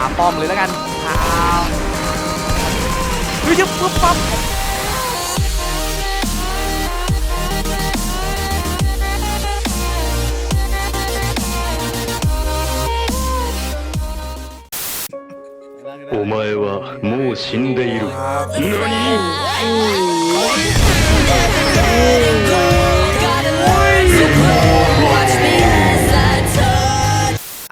าป้อมเลยแล้วกันคาเฮ้ยยังปุ๊บปั๊บ お前はもう死んでいる。何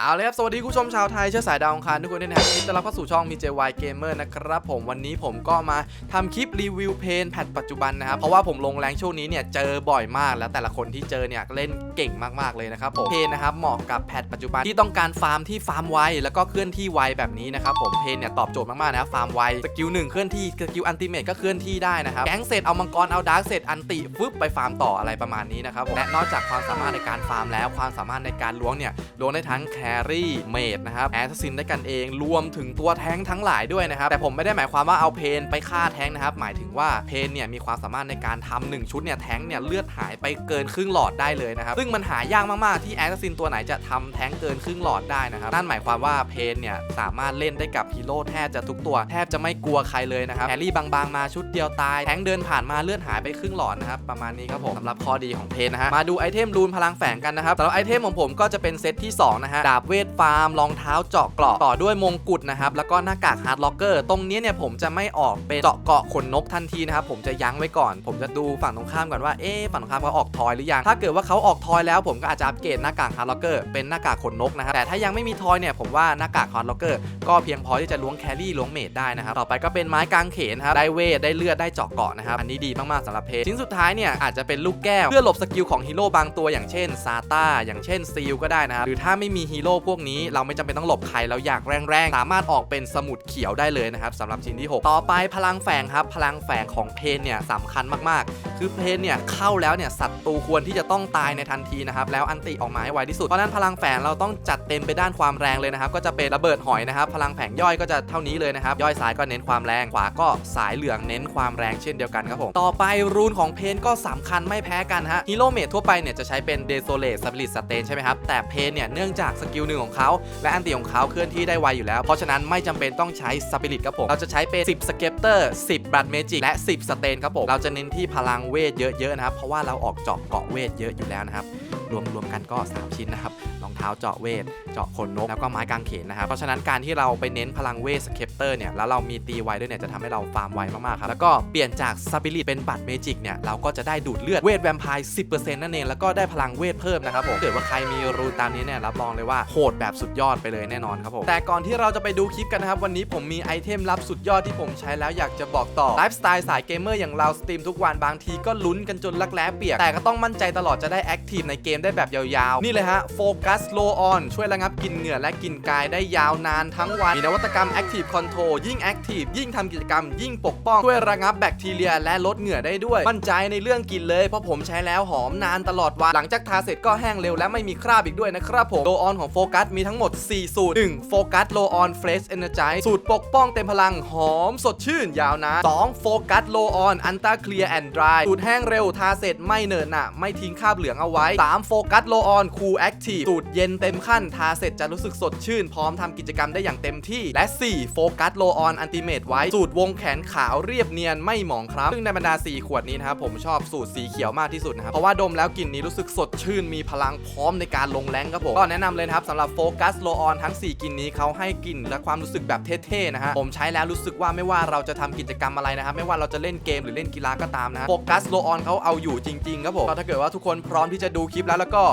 เอาเลยครับ สวัสดีคุณผู้ชมชาวไทย เชื้อสายดาวองคารทุกคนด้วยนะครับยินดีต้อนรับเข้าสู่ช่องมี JY Gamer นะครับผมวันนี้ผมก็มาทำคลิปรีวิวเพนแพทปัจจุบันนะครับ เพราะว่าผมลงแรงช่วงนี้เนี่ย เจอบ่อยมากแล้วแต่ละคนที่เจอเนี่ย เล่นเก่งมากๆเลยนะครับผมเพนนะครับเหมาะกับแพทปัจจุบันที่ต้องการฟาร์มที่ฟาร์มไวแล้วก็เคลื่อนที่ไวแบบนี้นะครับผมเพนเนี่ยตอบโจทย์มากๆนะครับฟาร์มไวสกิลหนึ่งเคลื่อนที่สกิลอันติเมตก็เคลื่อนที่ได้นะครับแก๊งเสร็จเอามังกรเอาดาร์กเสร็จอันติฟึบไปฟาร์มต่ออะไรประมาณนี้นะครับผมและนอกจากความสามารถในการฟาร์มแล้วความสามารถในการล้วงเนี่ยลงได้ทั้งแครี่เมดนะครับแอสซินได้กันเองรวมถึงตัวแท้งทั้งหลายด้วยนะครับ แต่ผมไม่ได้หมายความว่าเอาเพนไปฆ่าแท้งนะครับ หมายถึงว่าเพนเนี่ยมีความสามารถในการทำหนึ่งชุดเนี่ยแท้งเนี่ยเลือดหายไปเกินครึ่งหลอดได้เลยนะครับ ซึ่งมันหายากมากๆที่แอสซินตัวไหนจะทำแท้งเกินครึ่งหลอดได้นะครับนั่นหมายความว่าเพนเนี่ยสามารถเล่นได้กับฮีโร่แทบจะทุกตัวแทบจะไม่กลัวใครเลยนะครับแครี่บางๆมาชุดเดียวตายแท้งเดินผ่านมาเลือดหายไปครึ่งหลอดนะครับประมาณนี้ครับผมสำหรับข้อดีของเพนนะฮะมาดูไอเทมรูนพลังแฝงกันนะครับสำหรับไอเทมของผมก็จะเป็นเซตที่สองนะฮะดาบเวทฟาร์มรองเท้าเจาะเกราะต่อด้วยมงกุฎนะครับแล้วก็หน้ากากฮาร์ดล็อกเกอร์ตรงนี้เนี่ยผมจะไม่ออกเป็นเจาะเกาะขนนกทันทีนะครับผมจะยั้งไว้ก่อน ผมจะดูฝั่งตรงข้ามก่อนว่าเอ๊ฝั่งตรงข้ามเขาออกทอยหรือยังถ้าเกิดว่าเขาออกทอยแล้วผมก็อาจจะอัปเกรดหน้ากากฮาร์ดล็อกเกอร์เป็นหน้ากากขนนกนะครับแต่ถ้ายังไม่มีทอยเนี่ยผมว่าหน้ากากฮาร์ดล็อกเกอร์ก็เพียงพอที่จะล้วงแครี่ล้วงเมดได้นะครับต่อไปก็เป็นไม้กางเขนครับได้เวทได้เลือดได้เจาะเกาะนะครับอันนี้ดีมากๆสำหรับเพจชิ้นสุดท้ายเนี่ยอาจจะเป็นลูกแก้วเพื่อหลบสกิลของฮีโร่บางตัวอย่างเช่นซาต้าอย่างเช่นซีลก็ได้นะครับหรือถ้าไม่มีฮีโร่พวกนี้เราไม่จำเป็นต้องหลบใครเราอยากแรงๆ สามารถออกเป็นสมุดเขียวได้เลยนะครับสำหรับชิ้นที่ 6 ต่อไปพลังแฝงครับ พลังแฝงของเพนเนี่ยสำคัญมากๆ คือเพนเนี่ยเข้าแล้วเนี่ยศัตรูควรที่จะต้องตายในทันทีนะครับแล้วอันติออกมาให้ไวที่สุดเพราะนั้นพลังแฝงเราต้องจัดเต็มไปด้านความแรงเลยนะครับก็จะเป็นระเบิดหอยนะครับพลังแฝงย่อยก็จะเท่านี้เลยนะครับย่อยซ้ายก็เน้นความแรงขวาก็สายเหลืองเน้นความแรงเช่นเดียวกันครับผมต่อไปรูนของเพนก็สำคัญไม่แพ้กันฮะฮีโร่เมททั่วไปเนี่ยจะใช้เป็นเดโซเลตสปิริตสเตนใช่ไหมครับแต่เพนเนี่ยเนื่องจากสกิลหนึ่งของเขาและอันติของเขาเคลื่อนที่ได้ไวอยู่แล้ว เพราะฉะนั้นไม่จำเป็นต้องใช้สปิริตครับผมเราจะใช้เป็น10สเก็ปเตอร์10บลัดเมจิและ 10 สเตนครับผมเราจะเน้นที่พลังเวทเยอะๆนะครับ เพราะว่าเราออกเจาะเกาะเวทเยอะอยู่แล้วนะครับ รวมๆกันก็ 3 ชิ้นนะครับ เท้าเจาะเวท เจาะขนนก แล้วก็ไม้กางเขนนะครับ เพราะฉะนั้นการที่เราไปเน้นพลังเวทสเก็ปเตอร์เนี่ย แล้วเรามีตีไวด้วยเนี่ย จะทำให้เราฟาร์มไวมากๆครับ แล้วก็เปลี่ยนจากสปิริตเป็นบัตรเมจิกเนี่ย เราก็จะได้ดูดเลือดเวทแวมไพร์10%นั่นเอง แล้วก็ได้พลังเวทเพิ่มนะครับผมเกิดว่าใครมีรูตามนี้เนี่ยรับรองเลยว่าโหดแบบสุดยอดไปเลยแน่นอนครับผมแต่ก่อนที่เราจะไปดูคลิปกันนะครับวันนี้ผมมีไอเทมลับสุดยอดที่ผมใช้แล้วอยากจะบอกต่อไลฟ์สไตล์สายเกมเมอร์อย่างเราสตรีมทุกวันบางทีก็ลุ้นกันจนลักแร้เปียกแต่ก็ต้องมั่นใจตลอดจะได้แอคทีฟในเกมได้แบบยาวๆนี่เลยฮะโฟกัสโลออนช่วยระงับกลินเหงื่อและกลินกายได้ยาวนานทั้งวัน มีนวัตกรรม Active Control ยิ่ง Active ยิ่งทำกิจกรรม ยิ่งปกป้องช่วยระงับแบคทีเรียและลดเหงื่อได้ด้วย มั่นใจในเรื่องกินเลย เพราะผมใช้แล้วหอมนานตลอดวัน หลังจากทาเสร็จก็แห้งเร็วและไม่มีคราบอีกด้วยนะครับผมโลออนของโฟกัสมีทั้งหมด 4 สูตร 1. โฟกัสโลออนเฟรชเอเนอร์จสูตรปกป้องเต็มพลังหอมสดชื่นยาวนาน 2. โฟกัสโลออนอันตาเคลียร์แอนด์ดรายสูตรแห้งเร็วทาเสร็จไม่เหนอะหนะไม่ทิ้งคราบเหลืองเอาไว้ 3. โฟกัสโลออนคูลแอคทีฟสูตรเย็นเต็มขั้นทาเสร็จจะรู้สึกสดชื่น พร้อมทำกิจกรรมได้อย่างเต็มที่ และ 4. โฟกัสโลออนอันติเมตไว้สูตรวงแขนขาวเรียบเนียนไม่หมองครับซึ่งในบรรดา 4 ขวดนี้นะครับผมชอบสูตรสีเขียวมากที่สุดนะครับเพราะว่าดมแล้วกลิ่นนี้รู้สึกสดชื่นมีพลังพร้อมในการลงแรงครับผมก็แนะนำเลยครับสำหรับโฟกัสโลออนทั้ง 4กลิ่นนี้เขาให้กลิ่นและความรู้สึกแบบเท่ๆนะฮะผมใช้แล้วรู้สึกว่าไม่ว่าเราจะทำกิจกรรมอะไรนะครับไม่ว่าเราจะเล่นเกมหรือเล่นกีฬาก็ตามนะโฟกัสโลออนเขาเอาอยู่จริงๆครับผมถ้าเกิดว่าทุกคนพร้อมที่จะดูคลิปแล้วแล้วก็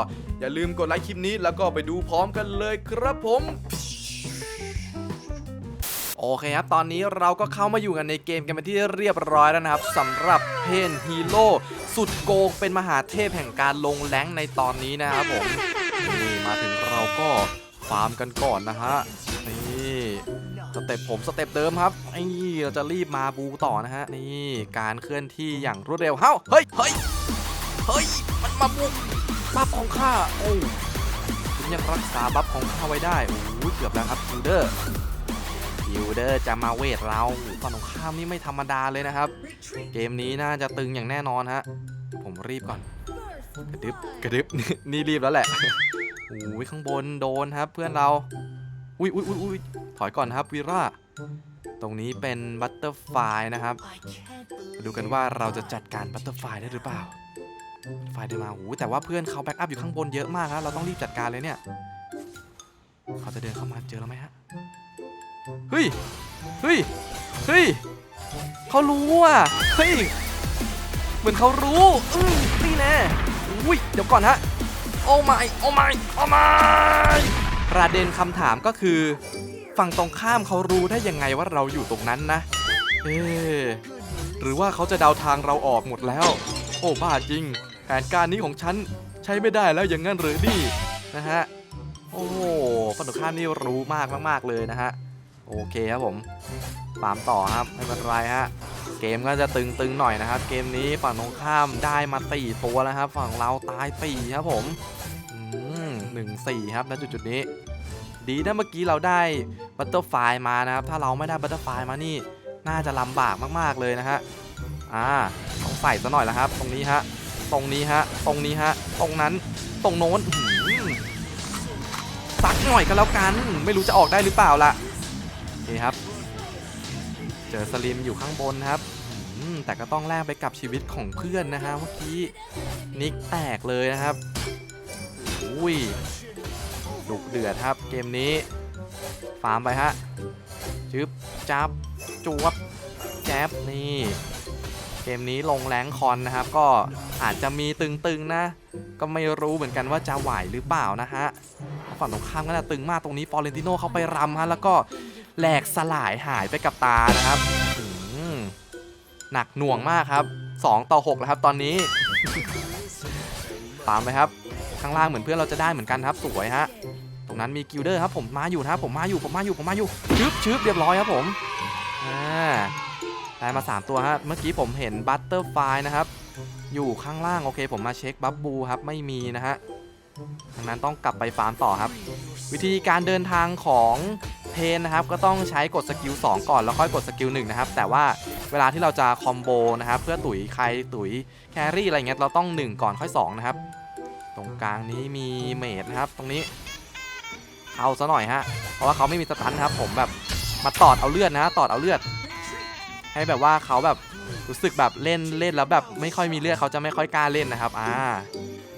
อย่าลืมกดไลค์คลิปนี้แล้วก็ไปดูพร้อมกันเลยครับผม โอเคครับ ตอนนี้เราก็เข้ามาอยู่กันในเกมกันเป็นที่เรียบร้อยแล้วนะครับสำหรับเพนฮีโร่สุดโกงเป็นมหาเทพแห่งการลงแรงในตอนนี้นะครับผมนี่มาถึงเราก็ฟาร์มกันก่อนนะฮะนี่สเต็ปผมสเต็ปเดิมครับนี่เราจะรีบมาบูต่อนะฮะนี่การเคลื่อนที่อย่างรวดเร็วเฮ้าเฮ้ยเฮ้ยเฮ้ยมันมาบุก บัฟของข้าโอ้คุณยังรักษาบัฟของข้าไว้ได้โอ้ยเกือบแล้วครับคิวเดอร์คิวเดอร์จะมาเวทเราฝั่งตรงข้ามนี่ไม่ธรรมดาเลยนะครับ เกมนี้น่าจะตึงอย่างแน่นอนฮะ ผมรีบก่อน กระดึบกระดึบนี่รีบแล้วแหละโอ้ยข้างบนโดนครับ เพื่อนเราอุ้ยอุ้ยอุ้ยอุ้ยถอยก่อนครับวีราตรงนี้เป็นบัตเตอร์ไฟนะครับ ดูกันว่าเราจะจัดการบัตเตอร์ไฟได้หรือเปล่า ไฟเดินมาโอ้โหแต่ว่าเพื่อนเขาแบ็กอัพอยู่ข้างบนเยอะมากครับเราต้องรีบจัดการเลยเนี่ย เขาจะเดินเข้ามาเจอเราไหมฮะ เฮ้ย เฮ้ย เฮ้ย เขารู้อะ เฮ้ย เหมือนเขารู้อืมนี่แน่อุ้ย เดี๋ยวก่อนฮะ โอ้ไม่โอ้ไม่โอ้ไม่ประเด็นคำถามก็คือ ฝั่งตรงข้ามเขารู้ได้ยังไงว่าเราอยู่ตรงนั้นนะ เอ๊หรือว่าเขาจะเดาทางเราออกหมดแล้ว โอ้บ้าจริง แผนการนี้ของฉันใช้ไม่ได้แล้วอย่างนั้นหรือนี่นะฮะโอ้โหฝั่งตรงข้ามนี่รู้มากมากๆเลยนะฮะโอเคครับผมตามต่อครับไม่เป็นไรฮะเกมก็จะตึงๆหน่อยนะครับ เกมนี้ฝั่งตรงข้ามได้มาสี่ตัวแล้วครับ ฝั่งเราตายสี่ครับผมอืมหนึ่งสี่ครับณจุดจุดนี้ ดีนะเมื่อกี้เราได้บัตเตอร์ไฟมานะครับ ถ้าเราไม่ได้บัตเตอร์ไฟมานี่ น่าจะลำบากมากๆเลยนะฮะอ่าต้องใส่ซะหน่อยแล้วครับ ตรงนี้ฮะ ตรงนี้ฮะ ตรงนี้ฮะ ตรงนั้น ตรงโน้นสักหน่อยก็แล้วกัน ไม่รู้จะออกได้หรือเปล่าล่ะโอเคครับ เจอสลิมอยู่ข้างบนครับ แต่ก็ต้องแลกไปกับชีวิตของเพื่อนนะฮะเมื่อกี้นิกแตกเลยนะครับอุ้ยดุเดือดครับ เกมนี้ ฟาร์มไปฮะจึ๊บจับจวบแจ๊บนี่ เกมนี้ลงแรงคอนนะครับ ก็อาจจะมีตึงๆนะ ก็ไม่รู้เหมือนกันว่าจะไหวหรือเปล่านะฮะฝั่งตรงข้ามก็น่าตึงมากตรงนี้ฟอเรนติโนเข้าไปรำฮะแล้วก็แหลกสลายหายไปกับตานะครับหนักหน่วงมากครับ 2 ต่อ 6 แล้วครับตอนนี้ตามไปครับ ข้างล่างเหมือนเพื่อนเราจะได้เหมือนกันครับ สวยฮะตรงนั้นมีกิลเดอร์ครับผมมาอยู่นะครับผมมาอยู่ผมมาอยู่ผมมาอยู่ชึบชึบเรียบร้อยครับผมอ่า ได้มา 3 ตัวฮะ เมื่อกี้ผมเห็นบัตเตอร์ไฟนะครับ อยู่ข้างล่าง โอเค ผมมาเช็คบัฟบูครับ ไม่มีนะฮะดังนั้นต้องกลับไปฟาร์มต่อครับ วิธีการเดินทางของเพนนะครับ ก็ต้องใช้กดสกิล2ก่อนแล้วค่อยกดสกิล1นะครับ แต่ว่าเวลาที่เราจะคอมโบนะครับ เพื่อตุ๋ยใครตุ๋ยแครี่อะไรเงี้ย เราต้อง 1 ก่อนค่อย 2 นะครับ ตรงกลางนี้มีเมดนะครับ ตรงนี้เอาซะหน่อยฮะ เพราะว่าเขาไม่มีสตันครับ ผมแบบมาตอดเอาเลือดนะตอดเอาเลือด ให้แบบว่าเขาแบบรู้สึกแบบเล่นเล่นแล้วแบบไม่ค่อยมีเลือดเขาจะไม่ค่อยกล้าเล่นนะครับอ่า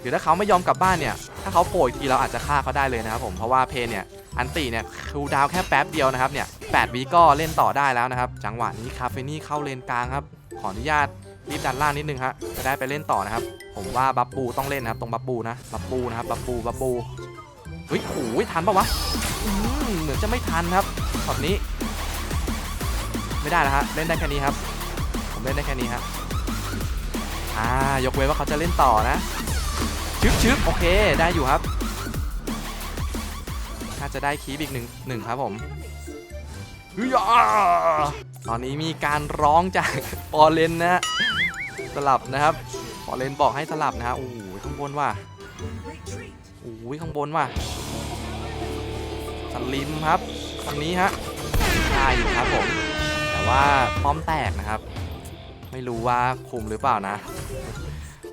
หรือถ้าเขาไม่ยอมกลับบ้านเนี่ย ถ้าเขาโผล่อีกทีเราอาจจะฆ่าเขาได้เลยนะครับผมเพราะว่าเพนเนี่ยอันตีเนี่ยคูดาวแค่แป๊บเดียวนะครับเนี่ยแปดวิก็เล่นต่อได้แล้วนะครับ จังหวะนี้คาเฟนี่เข้าเลนกลางครับขออนุญาตรีบดันล่างนิดนึงฮะจะได้ไปเล่นต่อนะครับ ผมว่าบัฟปูต้องเล่นนะครับ ตรงบัฟปูนะบัฟปูนะครับบัฟปูบัฟปูเฮ้ยโอ้ยทันปะวะเหมือนจะไม่ทันครับช็อตนี้ ไม่ได้แล้วฮะเล่นได้แค่นี้ครับ ผมเล่นได้แค่นี้ฮะอ่ายกเว้นว่าเขาจะเล่นต่อนะชึบชึบโอเคได้อยู่ครับน่าจะได้คีบอีกหนึ่งหนึ่งครับผมเฮ้ยอ่าตอนนี้มีการร้องจากปอเลนนะสลับนะครับปอเลนบอกให้สลับนะฮะโอ้โหข้างบนว่ะโอ้ยข้างบนว่ะสลิมครับตรงนี้ฮะได้อยู่ครับผม ว่าป้อมแตกนะครับ ไม่รู้ว่าคุมหรือเปล่านะ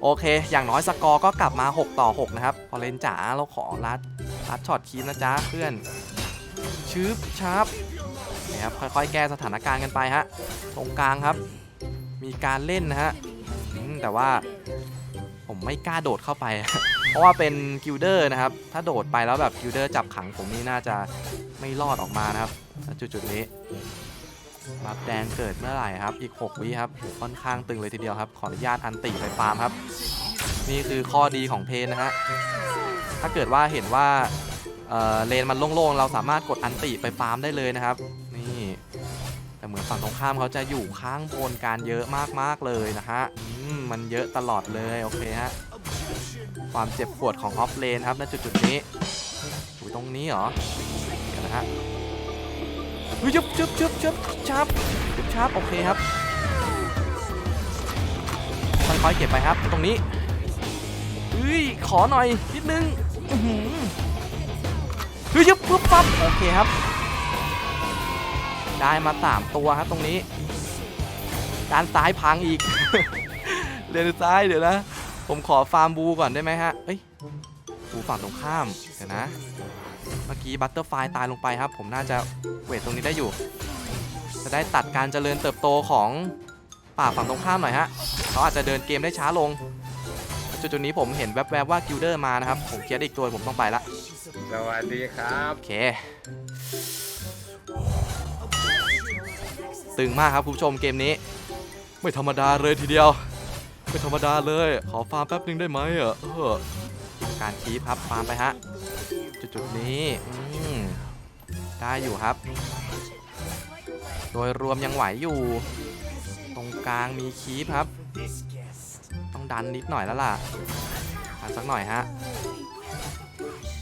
โอเค อย่างน้อยสกอร์ก็กลับมา 6 ต่อ 6 นะครับ พอเลนจ๋าเราขอรัดรัดช็อตคีมนะจ๊ะเพื่อนชืบชาร์ปนี่ครับค่อยๆ แก้สถานการณ์กันไปฮะตรงกลางครับ มีการเล่นนะฮะแต่ว่าผมไม่กล้าโดดเข้าไป เพราะว่าเป็นกิลเดอร์นะครับ ถ้าโดดไปแล้วแบบกิลเดอร์จับขังผมนี่น่าจะไม่รอดออกมานะครับ จุดๆนี้ บัฟแดงเกิดเมื่อไหร่ครับ อีก 6 วิครับ ค่อนข้างตึงเลยทีเดียวครับ ขออนุญาตอันติไปฟาร์มครับ นี่คือข้อดีของเพนนะฮะ ถ้าเกิดว่าเห็นว่าเเลนมันโล่งๆ เราสามารถกดอันติไปฟาร์มได้เลยนะครับ นี่ แต่เหมือนฝั่งตรงข้ามเขาจะอยู่ข้างบนการเยอะมากๆเลยนะฮะมมันเยอะตลอดเลย โอเคฮะ ความเจ็บปวดของออฟเลนครับณจุดๆนี้อยู่ตรงนี้เหรอเดี๋ยวนะฮะ ยึบชึบชึบชึบชับชึบชับโอเคครับค่อยๆเก็บไปครับ ตรงนี้เฮ้ยขอหน่อยนิดนึงเฮ้ยชึบปุ๊บปั๊บโอเคครับ ได้มาสามตัวครับตรงนี้ ด้านซ้ายพังอีกเลนซ้ายเดี๋ยวนะ ผมขอฟาร์มบูก่อนได้ไหมฮะเอ้ย บูฝั่งตรงข้ามเดี๋ยวนะ เมื่อกี้บัตเตอร์ไฟตายลงไปครับ ผมน่าจะเวทตรงนี้ได้อยู่ จะได้ตัดการเจริญเติบโตของป่าฝั่งตรงข้ามหน่อยฮะเขาอาจจะเดินเกมได้ช้าลงจุดๆนี้ผมเห็นแวบๆว่ากิลเดอร์มานะครับ ผมเคลียร์ได้อีกตัวผมต้องไปละสวัสดีครับ โอเค ตึงมากครับคุณผู้ชมเกมนี้ ไม่ธรรมดาเลยทีเดียว ไม่ธรรมดาเลย ขอฟาร์มแป๊บนึงได้ไหมอะเออ การคีบครับฟาร์มไปฮะ จุดๆนี้ได้อยู่ครับ โดยรวมยังไหวอยู่ ตรงกลางมีคีบครับ ต้องดันนิดหน่อยแล้วล่ะดันสักหน่อยฮะ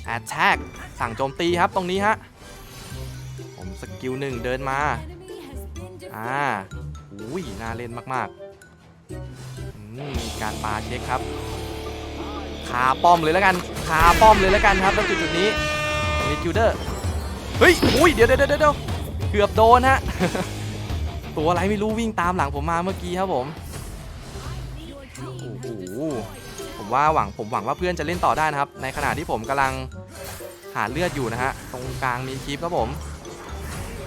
แอ t แทกสั่งโจมตีครับตรงนี้ฮะ ผมสกิลหนึ่งเดินมา อ่าอุ้ยน่าเล่นมากๆมีการปาเช็คครับ คาป้อมเลยแล้วกันคาป้อมเลยแล้วกันครับตรงจุดๆนี้มีกิลเดอร์เฮ้ยอุ้ยเดี๋ยวเดี๋ยวเดี๋ยวเกือบโดนฮะตัวอะไรไม่รู้วิ่งตามหลังผมมาเมื่อกี้ครับผมโอ้โหผมว่าหวังผมหวังว่าเพื่อนจะเล่นต่อได้นะครับ ในขณะที่ผมกำลังหาเลือดอยู่นะฮะตรงกลางมีคลิปครับผม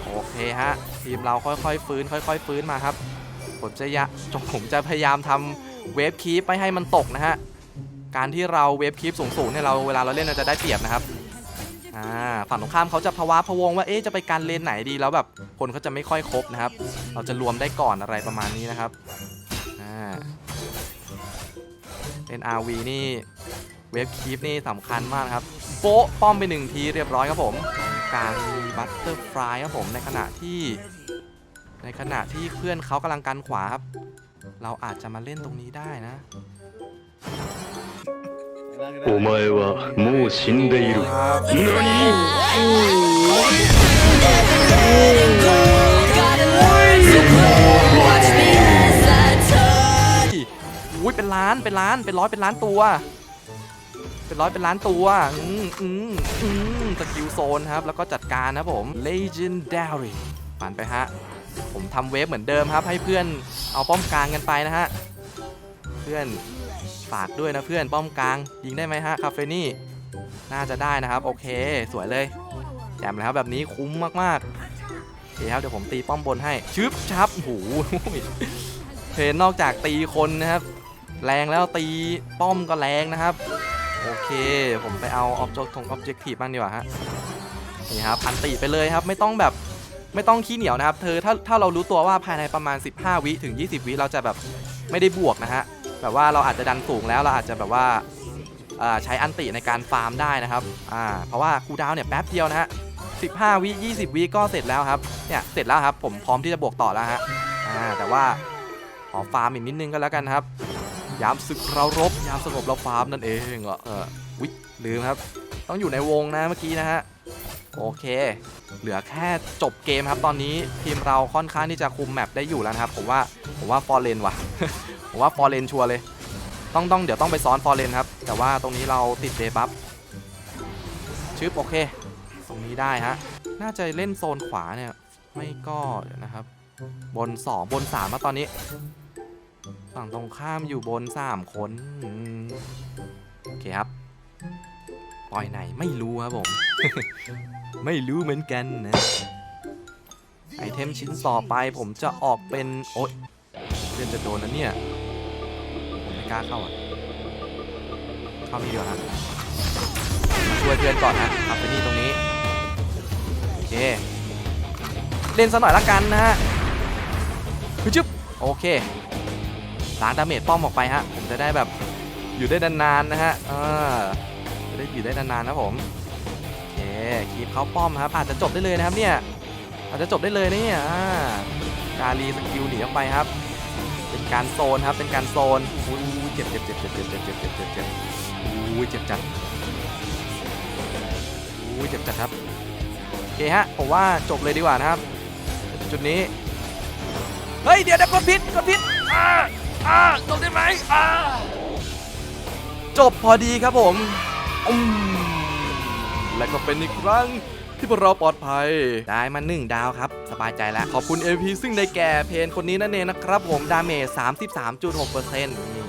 โอเคฮะทีมเราค่อยๆฟื้น ค่อย ๆ ฟื้นมาครับผมจะยะผมจะพยายามทำเวฟคีปไม่ให้มันตกนะฮะ การที่เราเวฟคีปสูงๆเนี่ยเราเวลาเราเล่นเราจะได้เปรียบนะครับอ่าฝั่งตรงข้ามเขาจะภาวะพวงว่าเอ๊ะจะไปการเลนไหนดีแล้วแบบคนเขาจะไม่ค่อยครบนะครับ เราจะรวมได้ก่อนอะไรประมาณนี้นะครับเล่น RV นี่เวฟคีปนี่สำคัญมากครับโป๊ะป้อมไปหนึ่งทีเรียบร้อยครับผมกางมีบัตเตอร์ฟลายครับผมในขณะที่ ในขณะที่เพื่อนเขากำลังกันขวาครับ เราอาจจะมาเล่นตรงนี้ได้นะ お前はもう死んでいる。 ครับ 何 อุ้ยเป็นล้านเป็นล้านเป็นร้อยเป็นล้านตัว เป็นร้อยเป็นล้านตัวอืมอืมอืมสกิลโซนครับ แล้วก็จัดการนะครับผม legendary ผ่านไปฮะ ผมทำเวฟเหมือนเดิมครับ ให้เพื่อนเอาป้อมกลางกันไปนะฮะ เพื่อน ฝากด้วยนะเพื่อนป้อมกลางยิงได้ไหมฮะคาเฟนี่น่าจะได้นะครับ โอเค สวยเลยแจมแล้วแบบนี้คุ้มมากๆโอเคครับเดี๋ยวผมตีป้อมบนให้ชึบชับโอ้โหเพนนอกจากตีคนนะครับ แรงแล้วตีป้อมก็แรงนะครับ โอเค ผมไปเอาออบเจกทงออบเจกตีบ้างดีกว่าฮะนี่ครับอันติไปเลยครับไม่ต้องแบบไม่ต้องขี้เหนียวนะครับ เธอถ้าถ้าเรารู้ตัวว่าภายในประมาณ 15 วิถึง 20 วิเราจะแบบไม่ได้บวกนะฮะ แบบว่าเราอาจจะดันสูงแล้วเราอาจจะแบบว่าใช้อันติในการฟาร์มได้นะครับเพราะว่าคูดาวน์เนี่ยแป๊บเดียวนะฮะ15 วิ 20 วิก็เสร็จแล้วครับ เนี่ย เสร็จแล้วครับ ผมพร้อมที่จะบวกต่อแล้วฮะ อ่า แต่ว่า ขอฟาร์มอีกนิดนึงก็แล้วกันครับ ยามศึกเรารบ ยามสงบเราฟาร์มนั่นเองเหรอเออวิลืมครับ ต้องอยู่ในวงนะเมื่อกี้นะฮะ โอเค เหลือแค่จบเกมครับ ตอนนี้ทีมเราค่อนข้างที่จะคุมแมปได้อยู่แล้วนะครับ ผมว่า ผมว่าฟอร์เรนว่ะ ผมว่าฟอร์เรนชัวเลย ต้องต้องเดี๋ยวต้องไปซ้อนฟอร์เรนครับ แต่ว่าตรงนี้เราติดเดบัฟชึบโอเค ตรงนี้ได้ฮะ น่าจะเล่นโซนขวาเนี่ย ไม่ก็เดี๋ยวนะครับ บน 2 บน 3 มาตอนนี้ ฝั่งตรงข้ามอยู่บน 3 คน โอเคครับ ปล่อยไหนไม่รู้ครับผม ไม่รู้เหมือนกันนะ ไอเทมชิ้นต่อไปผมจะออกเป็น โอ๊ยเพื่นจะโดนนะเนี่ย กล้าเข้าอะ เข้านี่ดีกว่าฮะมาช่วยเพื่อนก่อนฮะอัพไปนี่ตรงนี้ โอเค เล่นซะหน่อยละกันนะฮะฮึจึ๊บโอเคล้างดาเมจป้อมออกไปฮะ ผมจะได้แบบอยู่ได้นานๆนะฮะเออจะได้อยู่ได้นานๆนะผมโอเคคีบเขาป้อมครับอาจจะจบได้เลยนะครับเนี่ยอาจจะจบได้เลยนะเนี่ยอ่ากาลีสกิลหนีออกไปครับ การโซนครับเป็นการโซนอุ้ยเจ็บเจ็บเจ็บเจ็บเจ็บเจ็บเจ็บเจ็บเจ็บเจ็บอุ้ยเจ็บจัดอุ้ยเจ็บจัดครับโอเคฮะผมว่าจบเลยดีกว่านะครับ จุดนี้เฮ้ยเดี๋ยวเดี๋ยวกดผิดกดผิดอ่าอ่าจบได้ไหมอ่าจบพอดีครับผมอืมและก็เป็นอีกครั้ง ที่พวกเราปลอดภัย ได้มาหนึ่งดาวครับ สบายใจแล้ว ขอบคุณ AP ซึ่งได้แก่เพนคนนี้นั่นเองนะครับผม ดาเมจ33.6%นี่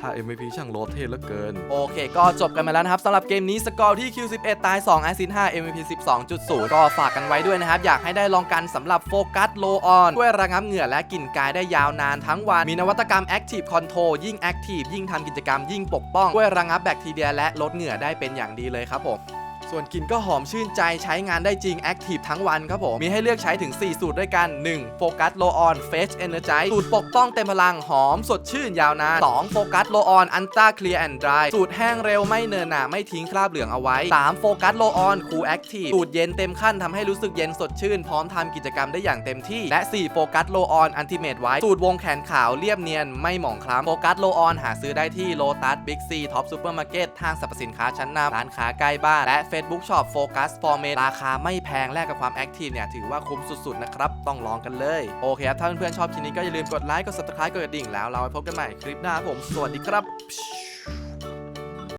ถ้า MVP ช่างโรเทเหลือเกิน โอเค ก็จบกันไปแล้วนะครับสำหรับเกมนี้สกอร์ที่ Q11 ตาย2 a s ซิน5 MVP 12.0 ก็ฝากกันไว้ด้วยนะครับ อยากให้ได้ลองกันสำหรับโฟกัสโลออนช่วยระงับเหงื่อและกลิ่นกายได้ยาวนานทั้งวัน มีนวัตกรรม Active Control ยิ่ง Active ยิ่งทำกิจกรรมยิ่งปกป้องช่วยระงับแบคทีเรียและลดเหงื่อได้เป็นอย่างดีเลยครับผม ส่วนกลิ่นก็หอมชื่นใจใช้งานได้จริง Active ทั้งวันครับผม มีให้เลือกใช้ถึง 4 สูตรด้วยกัน 1. โฟกัสโลออนเฟสเอเนอร์ไจสูตรปกป้องเต็มพลังหอมสดชื่นยาวนาน 2. โฟกัสโลออนอันต้าเคลียร์แอนด์ดรายสูตรแห้งเร็วไม่เนินหนาไม่ทิ้งคราบเหลืองเอาไว้ 3. โฟกัสโลออนคูลแอคทีฟสูตรเย็นเต็มขั้นทำให้รู้สึกเย็นสดชื่น พร้อมทำกิจกรรมได้อย่างเต็มที่และ 4. โฟกัสโลออนอันติเมตไว้สูตรวงแขนขาวเรียบเนียนไม่หมองคล้ำโฟกัสโลออนหาซื้อได้ที่โลตัสบิ๊กซีท็อปซูเปอร์มาร์เก็ตห้างสรรพสินค้าชั้นนำร้านค้าใกล้บ้านและ Facebook Shop Focus for m e ราคาไม่แพงแลกกับความแอคทีฟเนี่ยถือว่าคุ้มสุดๆนะครับ ต้องลองกันเลย โอเคครับ ถ้าเพื่อนๆชอบคลิปนี้ก็อย่าลืมกดไลค์กด subscribe กดกระดิ่งแล้วเราไปพบกันใหม่คลิปหน้าผม สวัสดีครับ